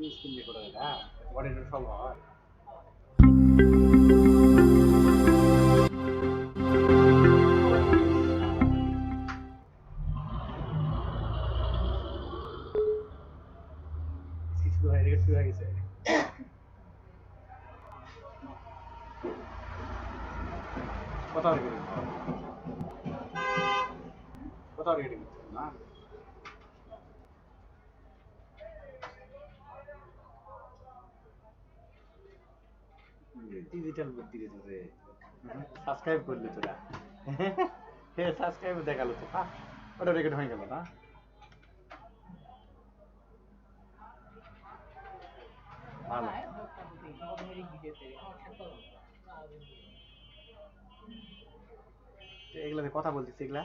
Piece ತಿಂಡಿ ಕೊಡೋದಾ? ಒಡೆದು ಸಲ್ವಾ ಪತಾವ್ರಿಗೆ ಪತಾವ್ರಿಗೆ ಹಿಡಿಯುತ್ತೆ ডিজিটাল বুদ্ধি তোরে সাবস্ক্রাইব করলি তোরা। হ্যাঁ সাবস্ক্রাইব দেখাল তো হ্যাঁ ওটা রেকর্ড হয়ে গেল না? কথা বলতেছি এগুলা?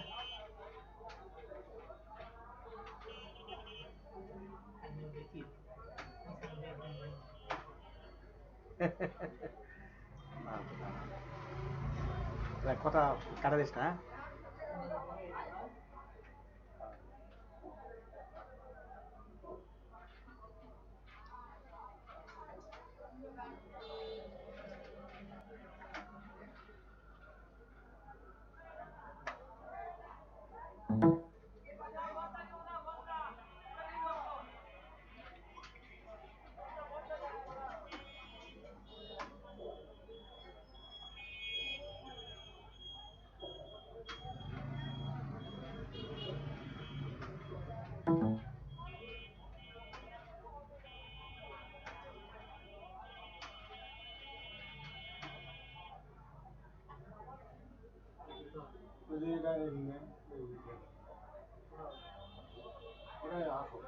¿Qué es thank 그대가 있는 여기가 그래야 하고